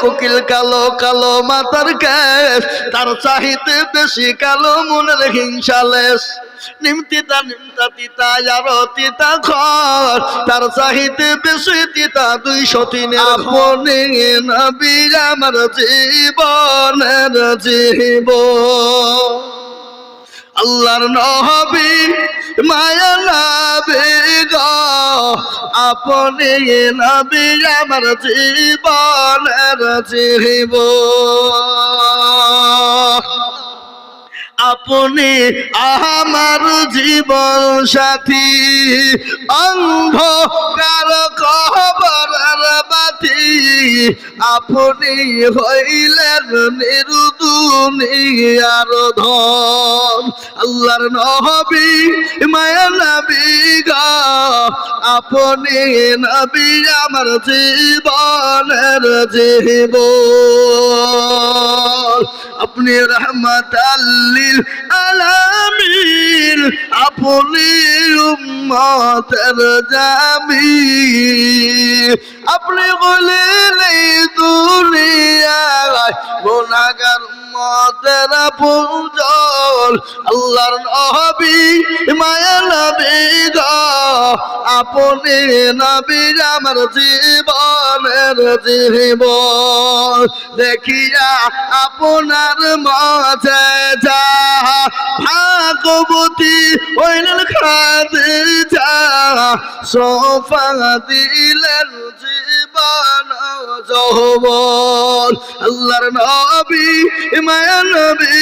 কোকিল কালো কালো মাতার কেশ। তার চাহিতে বেশি কালো মনের হিংসালেশ নিমতিতা নিমতা তিতা আরও তিতা খর। তার চাহিতে বেশি তিতা দুই তিনের আপনি নবী আমার জীবনের জীবন। আল্লাহর নবী মায়া নবী গো, আপনি নবী আমার জীবনের জীব আপনি আমার জীবন সাথী, অন্ধকার কবরের বাতি। আপনি হইলেন নিরুদুনিয়ার ধন। আল্লাহর নবী, মায়া নবী গা, আপনি নবী আমার জীবনের জীবন। আপনি রহমত আল্লিল আলামিন, আপনি উম্মতের জামি আপনি বলেন এই দুনিয়ায় গুনাহগার উম্মতের পুজল আল্লাহর মায়া নবী আপনি নবী আমার জীবনের জীবন দেখিয়া আপনার মাঝে যা ভাগবতী ওইলেন খাদে যা সোফা দিলেন জীবন যৌবন। আল্লাহর নবী মায়া নবী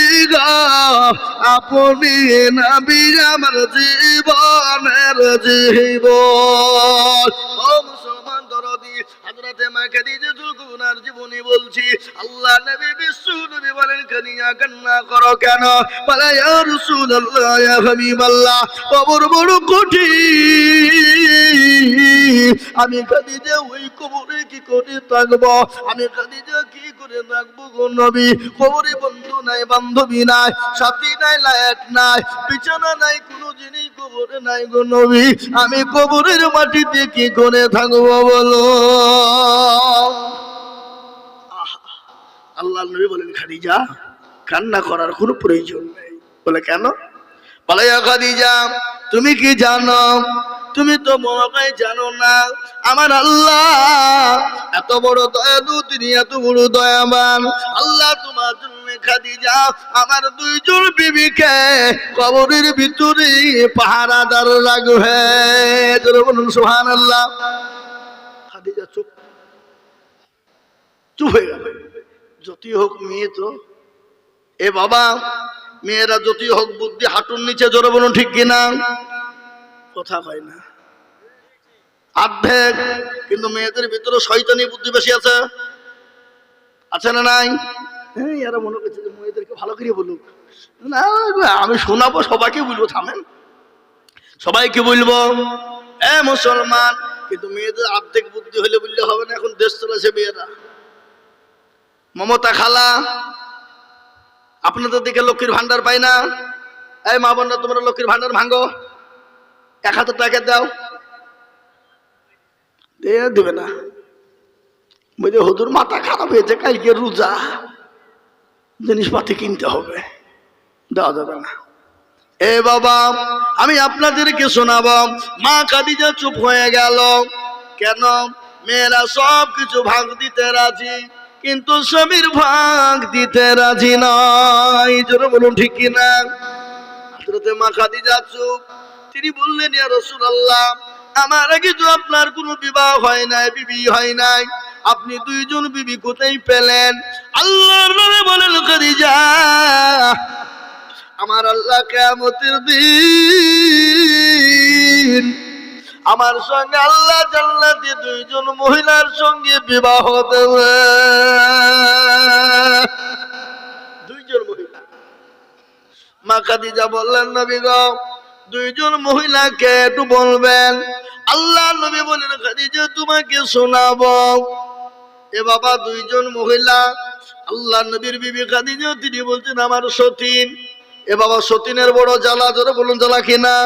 আপনি নবী আমার জীবনের জীবন। হযরতে মা খাদিজাতুল কুবরার জীবনী বলছি। আল্লাহ নবী, বিশ্ব নবী বলেন কানিয়া কান্না করো কেন? বলে, ইয়া রাসূলুল্লাহ, ইয়া কবর বড় কঠিন। আমি খাদিজা, ওই কবরে কি করে থাকব? আমি খাদিজা, কি করে গো নবী? কবরে বন্ধু নাই, বান্ধবী নাই, সাথী নাই, লায়ক নাই, বিছানা নাই, কোনো জিনিস কবরে নাই গো নবী। আমি কবরের মাটিতে কি করে থাকব বলো? আল্লাহ নবী বলেন, খাদিজা, কান্না করার কোনো প্রয়োজন নেই। বলে কেন? বলে খাদিজা, তুমি কি জানো? তুমি তো হয় জানো না। আমার আল্লাহ এত বড় দয়ালু, তিনি এত বড় দয়াবান। আল্লাহ তোমার জন্য, খাদিজা, আমার দুইজন বিবিকে কবরের ভিতরে পাহারাদার রাখবে। সুহান আল্লাহ খাদিজা, চুপ। চুপ হয়ে গেল। যতই হোক মেয়ে তো। এ বাবা, মেয়েরা যতই হোক বুদ্ধি হাঁটুর নিচে জোরে বলুন, ঠিক কিনা কথা হয় না। অর্ধেক কিন্তু মেয়েদের ভিতরে শয়তানি বুদ্ধি বেশি আছে। আছে না নাই? হ্যাঁ এরা মনে করছে যে মেয়েদেরকে ভালো করে বলুক। না আমি শোনাবো, সবাইকে বলব, থামেন। সবাইকে বলব, এ মুসলমান, কিন্তু মেয়েদের অর্ধেক বুদ্ধি হলে বললে হবে না, এখন দেশ চলেছে মেয়েরা। মমতা খালা, আপনাদের দিকে লক্ষ্মীর ভান্ডার পাই না। এই মা বোনরা, তোমরা লক্ষ্মীর ভান্ডার ভাঙো। এক হাজার টাকা দাও। দেবে না। বুঝে হুদুর মাথা খারাপ হয়েছে, কালকে রোজা। জিনিসপাতি কিনতে হবে। দেওয়া যাবে না। এ বাবা, আমি আপনাদেরকে শোনাব। মা কাদিজা চুপ হয়ে গেল। কেন? মেয়েরা সব কিছু ভাগ দিতে রাজি। কিন্তু স্বামীর ভাগ দিতে রাজি নয় জোরে বলুন, ঠিক কিনা হযরতে মা খাদিজা চুপ। তিনি বললেন, ইয়া রাসূলুল্লাহ, আমার আগে তো আপনার কোনো বিবাহ হয় নাই, বিবি হয় নাই। আপনি দুইজন বিবি কোথায় পেলেন? আল্লাহর নামে বলেন, খাদিজা, আমার আল্লাহ কিয়ামতের দিন আমার সঙ্গে আল্লাহ জান্নাতে দুইজন মহিলার সঙ্গে বিবাহ দেবে। দুইজন মহিলা। মা খাদিজা বললেন, নবী গো, দুইজন মহিলাকে একটু বলবেন। আল্লাহ নবী বলেন খাদিজা, তোমাকে শোনাবো। এ বাবা, দুইজন মহিলা। আল্লাহ নবীর বিবি খাদিজা, তিনি বলছেন, আমার সতীন। এ বাবা, সতীনের বড় জ্বালা, জোরে বলুন, জ্বালা কিনা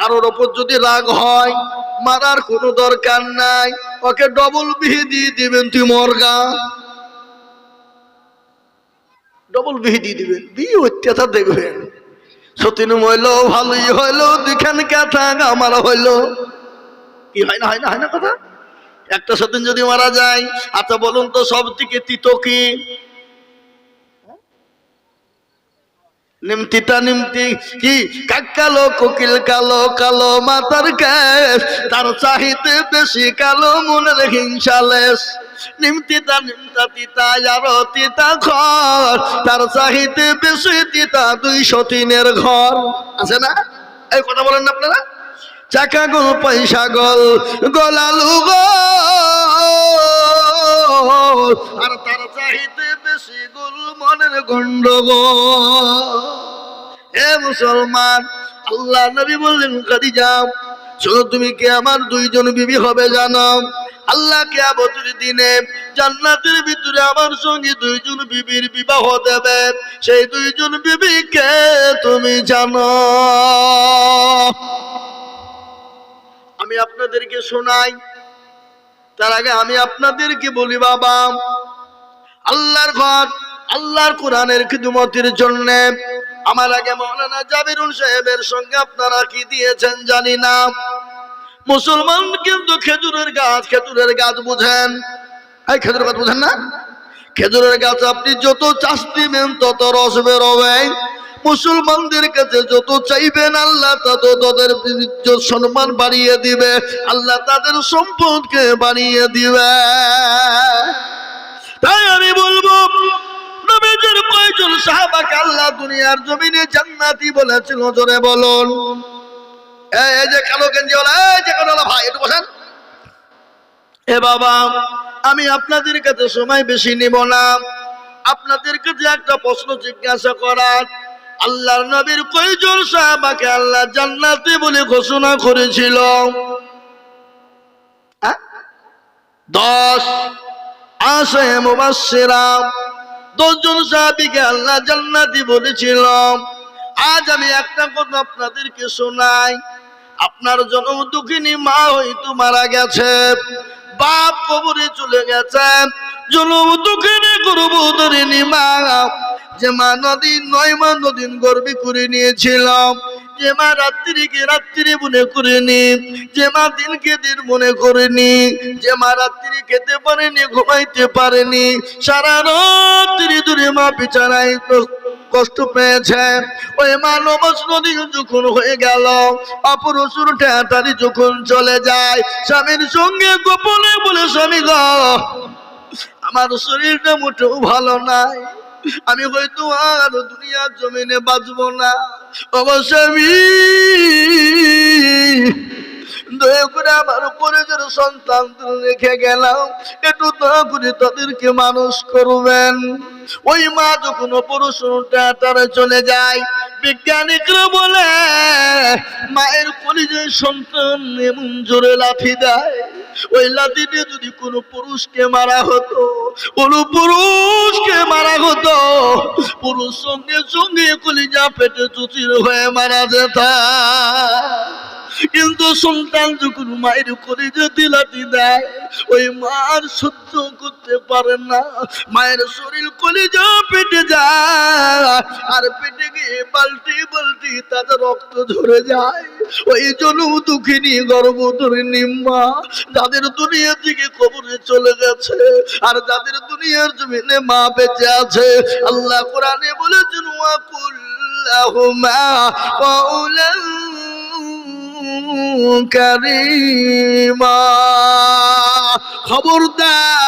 কারোর ওপর যদি রাগ হয়, মারার কোনো দরকার নাই, ওকে ডবল বিহি দিয়ে দিবেন তুই মরগা। ডবল বিহি দিয়ে দিবেন বিয়ে অত্যাচার দেখবেন। সতীন হইল, ভালোই হইল দুখান কথা আমার হইল। কি হয় না হয় না হয় না কথা? একটা সতীন যদি মারা যায় আচ্ছা বলুন তো সব থেকে তিত কি নিমতিটা নিমতি কি? কাক কালো কোকিল কালো কালো মাতার কেস তার চাহিতে বেশি কালো মনের হিংসালেস নিমতিতা নিমতা তিতা, আর তিতা ঘর তার চাহিতে বেশি তিতা দুই সতীনের ঘর। আছে না? এই কথা বলেন না আপনারা। চাকা গো, পয়সা গল, গলালু গো আর তার চাহিতে বেশি গোল মনের গন্ডগোল। হে মুসলমান, আল্লাহ নবী বললেন, খাদিজা, শোনো, তুমি কি আমার দুইজন বিবি হবে জানো? আল্লাহ কে আবতের দিনে জান্নাতের ভিতরে আমার সঙ্গে দুইজন বিবির বিবাহ দেবে। সেই দুইজন বিবিকে তুমি জানো? আমি আপনাদেরকে শোনাই, তার আগে আমি আপনাদেরকে বলি, বাবা আল্লাহর ঘর, আল্লাহর কোরআনের খিদমতের জন্য। আমার আগে মৌলানা জাবিরুল সাহেবের সঙ্গে আপনারা কি দিয়েছেন জানি না। মুসলমান কিন্তু খেজুরের গাছ খেজুরের গাছ বুঝেন। এই খেজুরের গাছ বুঝেন না? খেজুরের গাছ আপনি যত চাষ দিবেন, তত রস বেরোবে। মুসলমানদের কাছে যত চাইবেন, আল্লাহ তত তাদের সম্মান বাড়িয়ে দিবে। আল্লাহ তাদের সম্পদকে বাড়িয়ে দিবে। তাই আমি বলব, নবীজির কয়জন সাহাবাকে আল্লাহ দুনিয়ার জমিনে জান্নাতি বলেছিল, জোরে বলুন। এই যে কালো গেঞ্জি এই যে কালো ভাই, একটু বসেন। এ বাবা, আমি আপনাদের কাছে সময় বেশি নিব না। আপনাদের কাছে একটা প্রশ্ন জিজ্ঞাসা করার, আল্লাহর নবীর কয়জন সাহাবাকে আল্লাহ জান্নাতে বলে ঘোষণা করেছিল? আ? দশ আসে মুবাসসিরা দশজন সাহাবীকে আল্লাহ জান্নাতি বলেছিল। আজ আমি একটা কথা আপনাদেরকে শোনাই। আপনার জন্ম দুঃখিনী মা হয়তো মারা গেছে, বাপ কবরে চলে গেছে। জন্ম দুঃখিনী গর্ভধারিণী মা যে মা নদীন নয় মা নদীন গর্বে করে নিয়েছিলাম যে মা রাত্রিকে রাত্রি মনে করেনি, যে মা দিনকে দিন মনে করেনি, যে মা রাত্রি খেতে পারেনি, ঘুমাইতে পারেনি, সারা রাত্রি ধরে মা বিছানায় কষ্ট পেয়েছে। ওই মা নমাজ নদী যখন হয়ে গেল অপরশুর ঠেঁটারি যখন চলে যায়, স্বামীর সঙ্গে গোপনে বলে, স্বামী গ, আমার শরীরটা মোটেও ভালো নাই। আমি হয়তো আর দুনিয়ার জমিনে বাঁচবো না। অবশ্যই দয়া করে আমার সন্তান রেখে গেলাম। একটু দয়া করে তাদেরকে মানুষ করবেন। ওই মা যখন অপারেশনটা তারা চলে যায়, বিজ্ঞানিকরা বলে, মায়ের কলিজে সন্তান এমন জোরে লাথি দেয়। ওই লাথিতে যদি কোনো পুরুষকে মারা হতো, কোনো পুরুষকে মারা হতো, পুরুষ সঙ্গে সঙ্গে কলিজা পেটে চুচির হয়ে মারা যেত। কিন্তু সন্তান যখন মায়ের করে যদি লাঠি দেয়, ওই মার সহ্য করতে পারে না। মায়ের শরীর কলিজা পেটে যায়, আর পেটে গিয়ে বালতি বালতি তাদের রক্ত ঝরে যায়। ওই জন্য দুঃখিনী গর্ভধরিণী মা যাদের দুনিয়া থেকে কবরে চলে গেছে, আর যাদের দুনিয়ার জমিনে মা বেঁচে আছে, আল্লাহ কোরআনে বলেছেন, ওয়াকুল্লাহুমা কওলান কারিমা। খবরদার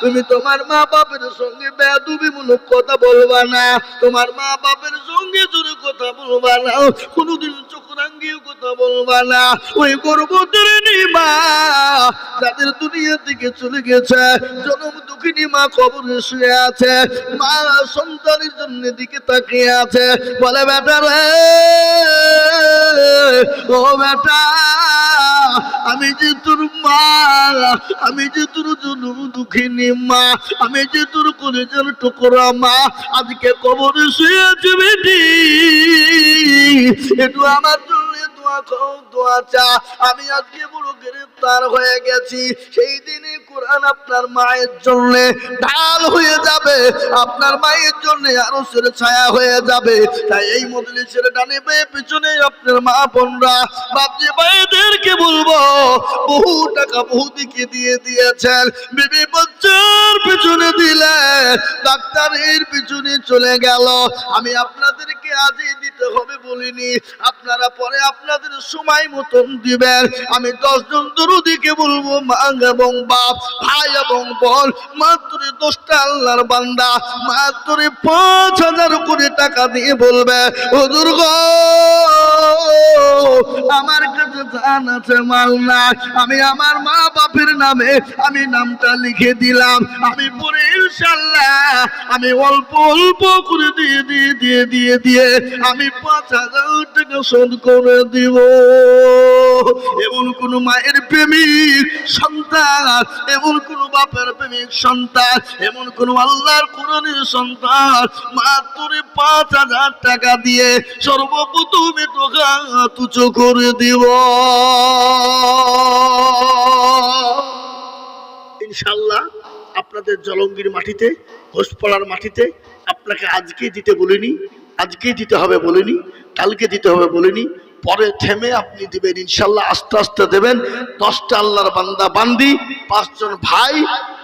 তুমি তোমার মা বাপের সঙ্গে বেদুবিমূলক কথা বলবা না। তোমার মা বাপের সঙ্গে জোরে কথা বলবা না। কোনোদিন চোখরাঙ্গিও কথা বলবা না। ওই গর্ভতের নিমা যাদের দুনিয়া থেকে চলে গেছে। জনম দুঃখিনী মা খবরে শুয়ে আছে। মা সন্তানের জন্য দিকে তাকিয়ে আছে। বলে, বেটা রে, ও বেটা, আমি যে তোর মা, আমি যে তোর জনম দুঃখিনী মা, আমি যে তোর কলেজের টুকরা মা, আজকে কবরে শুয়ে আছে বেটি। একটু আমার জন্য আমি আজকে বড় গ্রেফতার হয়ে গেছি। সেই দিনে কোরআন আপনার মায়ের জন্য ঢাল হয়ে যাবে। আপনার মায়ের জন্য আরও ছায়া হয়ে যাবে। তাই এই পিছনে আপনার মা বোনরা, বাপজি ভাইদেরকে বলব, বহু টাকা বহু দিকে দিয়ে দিয়েছেন। বিবি পিছনে ডাক্তারের পিছনে চলে গেল। আমি আপনাদেরকে আজই দিতে হবে বলিনি। আপনারা পরে আপনাদের সময় মতন দিবেন। আমি দশজন দুরুদিকে বলব, মা এবং বাপ, ভাই এবং বল মাত্র দশটা আল্লাহর বান্দা মাত্র পাঁচ হাজার কোটি টাকা দিয়ে বলবে ও গো। আমার কাছে জান আছে, মাল না আমি আমার মা বাপের নামে আমি নামটা লিখে দিলাম। আমি পরে ইনশাল্লাহ আমি অল্প অল্প করে দিয়ে দিয়ে দিয়ে দিয়ে দিয়ে আমি পাঁচ হাজার টাকা শোধ করে দিব। এমন কোন মায়ের প্রেমিক সন্তান, এমন কোন বাপের প্রেমিক সন্তান, এমন কোন আল্লাহর কোরআনের সন্তান, মাত্র পাঁচ হাজার টাকা দিয়ে সর্বপ্রথমে টাকা তুচো করে দিব। ইনশাল্লাহ আপনাদের জলঙ্গির মাটিতে, ঘোষপাড়ার মাটিতে আপনাকে আজকেই দিতে বলিনি, আজকেই দিতে হবে বলিনি, কালকে দিতে হবে বলিনি। পরে থেমে আপনি দিবেন ইনশাল্লাহ আস্তে আস্তে দেবেন। দশটা আল্লাহর বান্দা বান্দি, পাঁচজন ভাই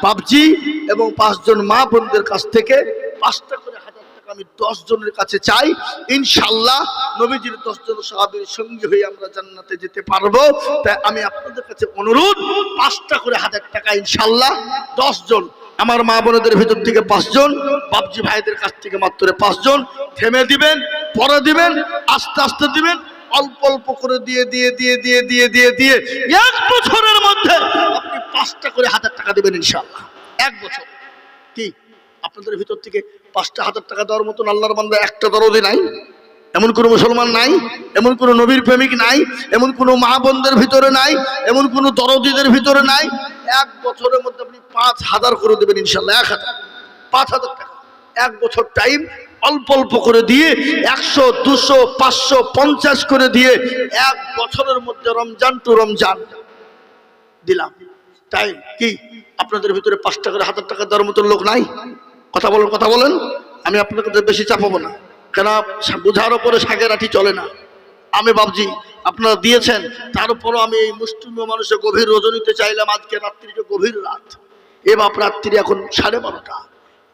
বাবজি এবং পাঁচজন মা বোনদের কাছ থেকে পাঁচটা করে আমি দশ জনের কাছে চাই, ইনশাল্লাহ নবীজির দশ জন সাহাবীর সঙ্গে হয়ে আমরা জান্নাতে যেতে পারব। তাই আমি আপনাদের কাছে অনুরোধ, পাঁচটা করে হাজার টাকা ইনশাল্লাহ, দশ জন, আমার মা বোনদের ভিতর থেকে পাঁচজন বাবজি ভাইদের কাছ থেকে মাত্র পাঁচজন থেমে দিবেন, পরে দিবেন, আস্তে আস্তে দিবেন, অল্প অল্প করে দিয়ে দিয়ে দিয়ে দিয়ে দিয়ে দিয়ে দিয়ে, এক বছরের মধ্যে আপনি পাঁচটা করে হাজার টাকা দেবেন ইনশাল্লাহ। এক বছর। কি? আপনাদের ভিতর থেকে পাঁচটা হাজার টাকা দেওয়ার মতন আল্লাহর বান্দা একটা দরদি নাই, এমন কোনো মুসলমান নাই, এমন কোনো নবীর প্রেমিক নাই, এমন কোনো মা বোনদের ভিতরে নাই, এমন কোনো দরদিদের ভিতরে নাই। এক বছরের মধ্যে আপনি পাঁচ হাজার করে দেবেন ইনশাল্লাহ এক হাজার। পাঁচ হাজার টাকা। এক বছর টাইম অল্প অল্প করে দিয়ে একশো, দুশো, পাঁচশো, পঞ্চাশ করে দিয়ে এক বছরের মধ্যে রমজান টু রমজান দিলাম। টাইম কি? আপনাদের ভিতরে পাঁচটা করে হাজার টাকা দেওয়ার মতো লোক নাই? কথা বলেন কথা বলেন, আমি আপনাদের বেশি চাপাবো না। কেন বোঝার ওপরে শাকের আঠি চলে না। আমি ভাবছি, আপনারা দিয়েছেন তার উপরও আমি এই মুসলিম মানুষের গভীর রজনীতে চাইলাম, আজকে রাত্রি যে গভীর রাত। এ বাপ রাত্রি এখন সাড়ে বারোটা।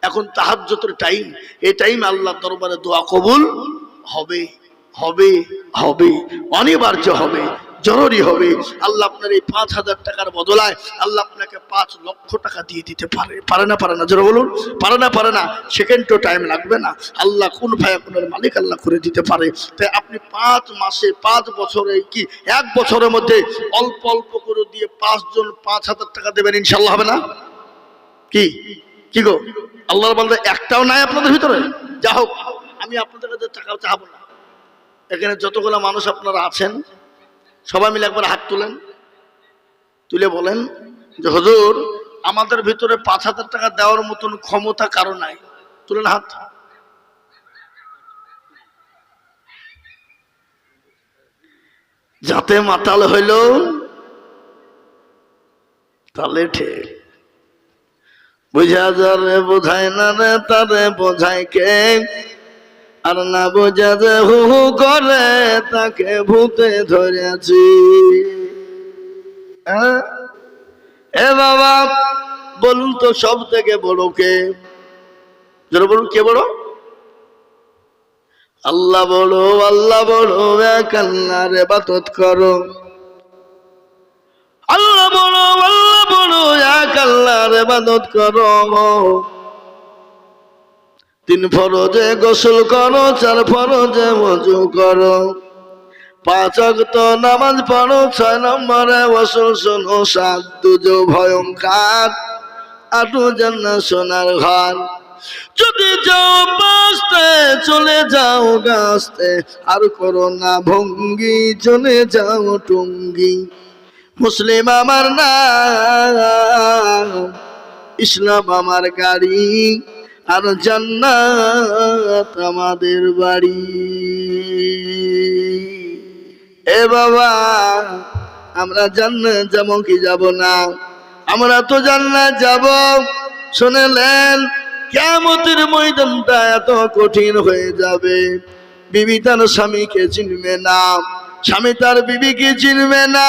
এখন তাহার তাহাজ্জতের টাইম। এই টাইম আল্লাহ দরবারে দোয়া কবুল হবে হবে হবে, অনিবার্য হবে। জরুরি হবে। আল্লাহ আপনার এই পাঁচ হাজার টাকার বদলায় আল্লাহ আপনাকে পাঁচ লক্ষ টাকা দিয়ে দিতে পারে। পারে না পারে না, জোরে বলুন। পারে না পারে না সেকেন্ডও টাইম লাগবে না। আল্লাহ কোন ভাই আপনার মালিক আল্লাহ করে দিতে পারে। তাই আপনি পাঁচ মাসে, পাঁচ বছরে কি এক বছরের মধ্যে অল্প অল্প করে দিয়ে পাঁচজন পাঁচ হাজার টাকা দেবেন ইনশাল্লাহ হবে না? কি? কি গো? আল্লাহর বলতে একটাও নাই আপনাদের ভিতরে? যা হোক আমি আপনাদের কাছে টাকা চাহাবো না। এখানে যতগুলো মানুষ আপনারা আছেন সবাই মিলে একবার হাত তুলেন। তুলে বলেন যে, হুজুর, আমাদের ভিতরে পাঁচ হাজার টাকা দেওয়ার মতন ক্ষমতা কারও নাই। তুলেন হাত। যাতে মাতাল হইল তাহলে ঠিক বুঝা যারে বোঝায় না রে, তারে বোঝায় কে? আর না বোঝা যে হু হু করে তাকে ভূতে ধরেছি। হ্যাঁ? এ বাবা, বলুন তো সব থেকে বড় কে? যারা বলুন, কে বড়? আল্লাহ বড় আল্লাহ বড়, এক আল্লাহর ইবাদত করো। আল্লাহ বড় আল্লাহ বড়, এক আল্লাহর ইবাদত করো। তিন ফরজে গোসল করো, চার ফরজে মজু করো। পাঁচ অক্ত নামাজ পড়ো, ছয় নম্বরে ওসুল শোনো, সাত দুজো ভয়ঙ্কার আটু জন্য সোনার ঘর। যদি যাও বাঁচতে, চলে যাও গাছতে, আর করো না ভঙ্গি, চলে যাও টুঙ্গি। মুসলিম আমার নাম, ইসলাম আমার গাড়ি। আর জান্নাত আমাদের বাড়ি। এ বাবা, আমরা জান্নাত যাব কি যাব না? আমরা তো জান্নাত যাব। শুনলেন কেমতের ময়দানটা এত কঠিন হয়ে যাবে। বিবি তার স্বামীকে চিনবে না, স্বামী তার বিবিকে চিনবে না।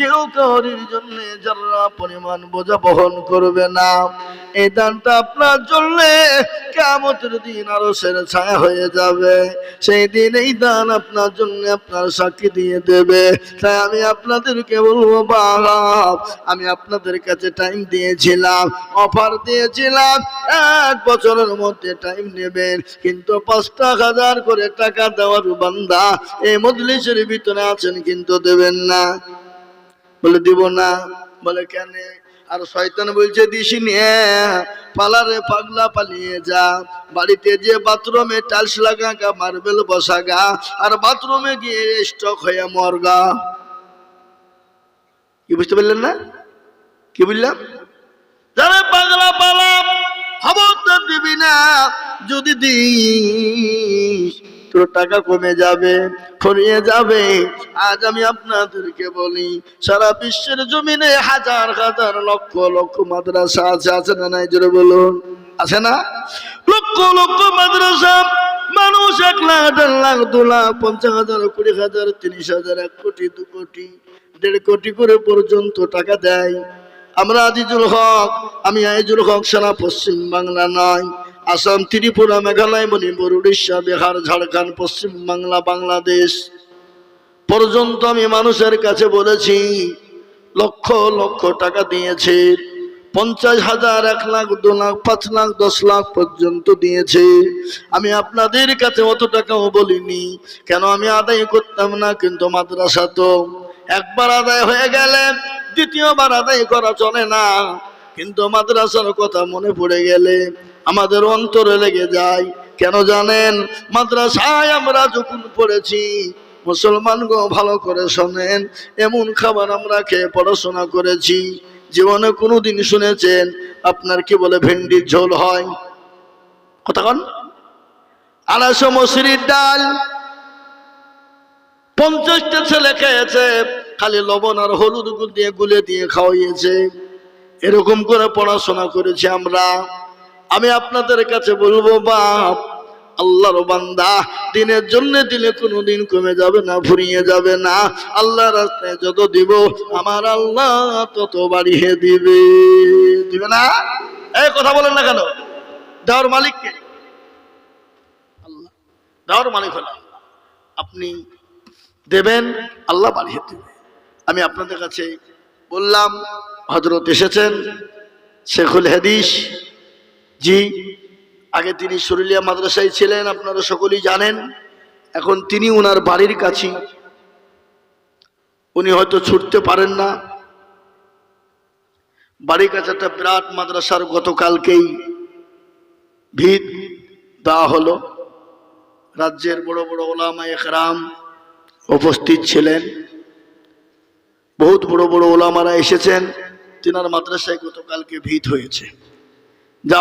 কেউ কাউরির জন্য যারা পরিমাণ বোঝা বহন করবে না। এই দানটা আপনার জন্য কেমতের দিন আরও সেরে ছায়া হয়ে যাবে। সেই দিন এই দান আপনার জন্য আপনার সাক্ষী দিয়ে দেবে। তাই আমি আপনাদেরকে বলব, বাপ, আমি আপনাদের কাছে টাইম দিয়েছিলাম অফার দিয়েছিলাম। এক বছরের মধ্যে টাইম নেবেন। কিন্তু পাঁচটা হাজার করে টাকা দেওয়ার বান্দা এই মজলিসের ভিতরে আছেন, কিন্তু দেবেন না। বলে দিব না। বলে কেন? আর শয়তান বলছে, দিস পালারে পাগলা পালিয়ে যা। বাড়িতে যে বাথরুমে টাইলস লাগা গা, মার্বেল বসা গা, আর বাথরুমে গিয়ে স্টক হয়ে মরগা কি বুঝতে পারলেন না? কি বুঝলাম? যারা পাগলা পালাম তো দিবি না। যদি দিস তোর টাকা কমে যাবে, ফুরিয়ে যাবে। আজ আমি আপনাদেরকে বলি, সারা বিশ্বের জমিনে হাজার হাজার লক্ষ লক্ষ মাদ্রাসা আছে আছে না নাই? জোরে বলুন। আছে না? লক্ষ লক্ষ মাদ্রাসা, মানুষ এক লাখ, দেড় লাখ, দু লাখ, পঞ্চাশ হাজার, কুড়ি হাজার, তিরিশ হাজার, এক কোটি, দু কোটি, দেড় কোটি করে পর্যন্ত টাকা দেয়। আমরা আজিজুল হক, আমি আইজুল হক সারা পশ্চিম বাংলা নয়। আসাম, ত্রিপুরা, মেঘালয়, মণিপুর, উড়িষ্যা, বিহার, ঝাড়খণ্ড, পশ্চিম বাংলা, বাংলাদেশ পর্যন্ত আমি মানুষের কাছে বলেছি, লক্ষ লক্ষ টাকা দিয়েছে, পঞ্চাশ হাজার, এক লাখ, দু লাখ, পাঁচ লাখ, দশ লাখ পর্যন্ত দিয়েছে। আমি আপনাদের কাছে অত টাকাও বলিনি, কেন আমি আদায় করতাম না, কিন্তু মাদ্রাসা তো একবার আদায় হয়ে গেলে, দ্বিতীয়বার আদায় করা চলে না। কিন্তু মাদ্রাসার কথা মনে পড়ে গেলে আমাদের অন্তরে লেগে যায়। কেন জানেন? মাদ্রাসায় আমরা যখন পড়েছি, মুসলমান গো ভালো করে শোনেন, এমন খাবার আমরা খেয়ে পড়াশোনা করেছি। জীবনে কোনো দিন শুনেছেন, আপনার কি বলে ভেন্ডির ঝোল হয়? কথা কন। আড়াইশো মসুরির ডাল। পঞ্চাশটা ছেলে খেয়েছে, খালি লবণ আর হলুদ দিয়ে গুলে দিয়ে খাওয়াইয়েছে। এরকম করে পড়াশোনা করেছি আমরা। আমি আপনাদের কাছে বলব, বাপ, আল্লাহর বান্দা, দিনের জন্য দিলে কোনো দিন কমে যাবে না, ফুরিয়ে যাবে না। আল্লাহ রাস্তায় যত দিব, আমার আল্লাহ তত বাড়িয়ে দিবে। দিবে না? এই কথা বলেন না কেন? দেওয়ার মালিককে আল্লাহ। দেওয়ার মালিক হলো। আপনি দেবেন, আল্লাহ বাড়িয়ে দেবে। আমি আপনাদের কাছে বললাম হজরত এসেছেন, শেখুল হাদিস। জি, আগে তিনি শরীলিয়া মাদ্রাসায় ছিলেন, আপনারা সকলেই জানেন। এখন তিনি ওনার বাড়ির কাছে। উনি হয়তো ছুটতে পারেন না। বাড়ির কাছে একটা বিরাট মাদ্রাসার গতকালকেই ভিত দেওয়া হলো। রাজ্যের বড় বড় ওলামা একরাম উপস্থিত ছিলেন। বহুত বড় বড় ওলামারা এসেছেন। তিনার মাদ্রাসায় গতকালকে ভিত হয়েছে। যা